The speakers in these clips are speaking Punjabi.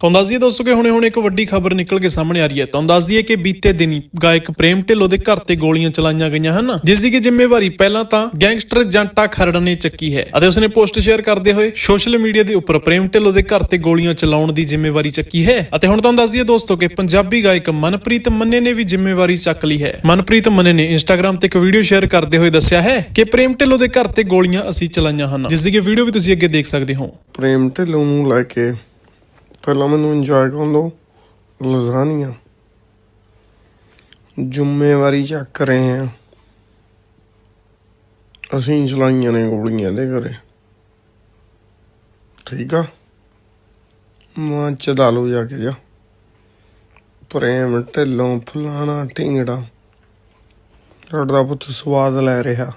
ਤੁਹਾਨੂੰ ਦੱਸ ਦਈਏ ਦੋਸਤੋ ਕਿ ਹੁਣੇ ਹੁਣੇ ਇੱਕ ਵੱਡੀ ਖਬਰ ਨਿਕਲ ਕੇ ਸਾਹਮਣੇ ਆ ਰਹੀ ਹੈ। ਤੁਹਾਨੂੰ ਦੱਸ ਦਈਏ ਕਿ ਬੀਤੇ ਦਿਨੀ ਗਾਇਕ ਪ੍ਰੇਮ ਢਿੱਲੋਂ ਦੇ ਘਰ ਤੇ ਗੋਲੀਆਂ ਚਲਾਈਆਂ ਗਈਆਂ ਹਨ। ਜਿਸ ਦੀ ਕਿ ਜ਼ਿੰਮੇਵਾਰੀ ਪਹਿਲਾਂ ਤਾਂ ਗੈਂਗਸਟਰ ਜੰਟਾ ਖਰੜ ਨੇ ਚੱਕੀ ਹੈ ਅਤੇ ਉਸਨੇ ਪੋਸਟ ਸ਼ੇਅਰ ਕਰਦੇ ਹੋਏ ਸੋਸ਼ਲ ਮੀਡੀਆ ਦੇ ਉੱਪਰ ਪ੍ਰੇਮ ਢਿੱਲੋਂ ਦੇ ਘਰ ਤੇ ਗੋਲੀਆਂ ਚਲਾਉਣ ਦੀ ਜ਼ਿੰਮੇਵਾਰੀ ਚੱਕੀ ਹੈ। ਅਤੇ ਹੁਣ ਤੁਹਾਨੂੰ ਦੱਸ ਦਈਏ ਦੋਸਤੋ ਕਿ ਪੰਜਾਬੀ ਗਾਇਕ ਮਨਪ੍ਰੀਤ ਮੰਨੇ ਨੇ ਵੀ ਜ਼ਿੰਮੇਵਾਰੀ ਚੱਕ ਲਈ ਹੈ। ਮਨਪ੍ਰੀਤ ਮੰਨੇ ਨੇ ਇੰਸਟਾਗ੍ਰam ਤੇ ਇੱਕ ਵੀਡੀਓ ਸ਼ੇਅਰ ਕਰਦੇ ਹੋਏ ਦੱਸਿਆ ਹੈ ਕਿ ਪ੍ਰੇਮ ਢਿੱਲੋਂ ਦੇ ਘਰ ਤੇ ਗੋਲੀਆਂ ਅਸੀਂ ਚਲਾਈਆਂ ਹਨ। ਜਿਸ ਦੀ ਕਿ ਵੀਡੀਓ ਵੀ ਤੁਸੀਂ ਅੱਗੇ ਦੇਖ ਸਕਦੇ ਹੋ। ਪ੍ਰੇਮ ਢਿੱਲੋਂ ਨੂੰ ਲੈ ਕੇ ਪਹਿਲਾਂ ਮੈਨੂੰ ਇੰਜੋਏ ਕਰਨ ਦੋ ਲਜ਼ਾਨੀਆਂ ਜ਼ਿੰਮੇਵਾਰੀ ਚੱਕ ਰਹੇ ਆ ਅਸੀਂ ਚਲਾਈਆਂ ਨੇ ਗੋਲੀਆਂ ਦੇ ਘਰੇ। ਠੀਕ ਆ? ਮਾਂ ਚਦਾ ਲੋ ਜਾ ਕੇ ਜਾ। ਪ੍ਰੇਮ ਢਿੱਲੋਂ ਫਲਾਣਾ ਢਿੰਗੜਾ। ਦਾ ਪੁੱਤ ਸਵਾਦ ਲੈ ਰਿਹਾ।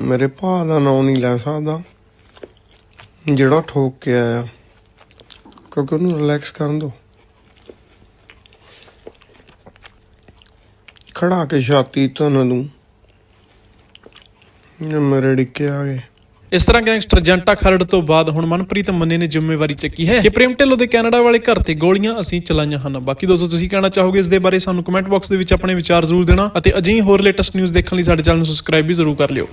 ਮੇਰੇ ਭਾ ਦਾ ਨਾਂ ਨਹੀਂ ਲੈ ਸਕਦਾ। ਜਿਹੜਾ ਠੋਕ ਕੇ ਆਇਆ। ਕਿਉਂਕਿ ਉਹਨੂੰ ਰਿਲੈਕਸ ਕਰਨ ਦੋ। ਖੜਾ ਕੇ ਛਾਤੀ ਤਨ ਨੂੰ ਮੇਰੇ ਡਿੱਕੇ ਆ ਗਏ। ਇਸ ਤਰ੍ਹਾਂ ਗੈਂਗਸਟਰ ਜੰਟਾ ਖਰੜ ਤੋਂ ਬਾਅਦ ਹੁਣ ਮਨਪ੍ਰੀਤ ਮੰਨੇ ਨੇ ਜ਼ਿੰਮੇਵਾਰੀ ਚੱਕੀ ਹੈ ਕਿ ਪ੍ਰੇਮ ਢਿੱਲੋਂ ਦੇ ਕੈਨੇਡਾ ਵਾਲੇ ਘਰ ਤੇ ਗੋਲੀਆਂ ਅਸੀਂ ਚਲਾਈਆਂ ਹਨ। ਬਾਕੀ ਦੋਸਤੋ, ਤੁਸੀਂ ਕਹਿਣਾ ਚਾਹੋਗੇ ਇਸ ਦੇ ਬਾਰੇ ਸਾਨੂੰ ਕਮੈਂਟ ਬਾਕਸ ਦੇ ਵਿੱਚ ਆਪਣੇ ਵਿਚਾਰ ਜ਼ਰੂਰ ਦੇਣਾ ਅਤੇ ਅਜਿਹੀ ਹੋਰ ਲੇਟੈਸਟ ਨਿਊਜ਼ ਦੇਖਣ ਲਈ ਸਾਡੇ ਚੈਨਲ ਨੂੰ ਸਬਸਕ੍ਰਾਈਬ ਵੀ ਜ਼ਰੂਰ ਕਰ ਲਿਓ।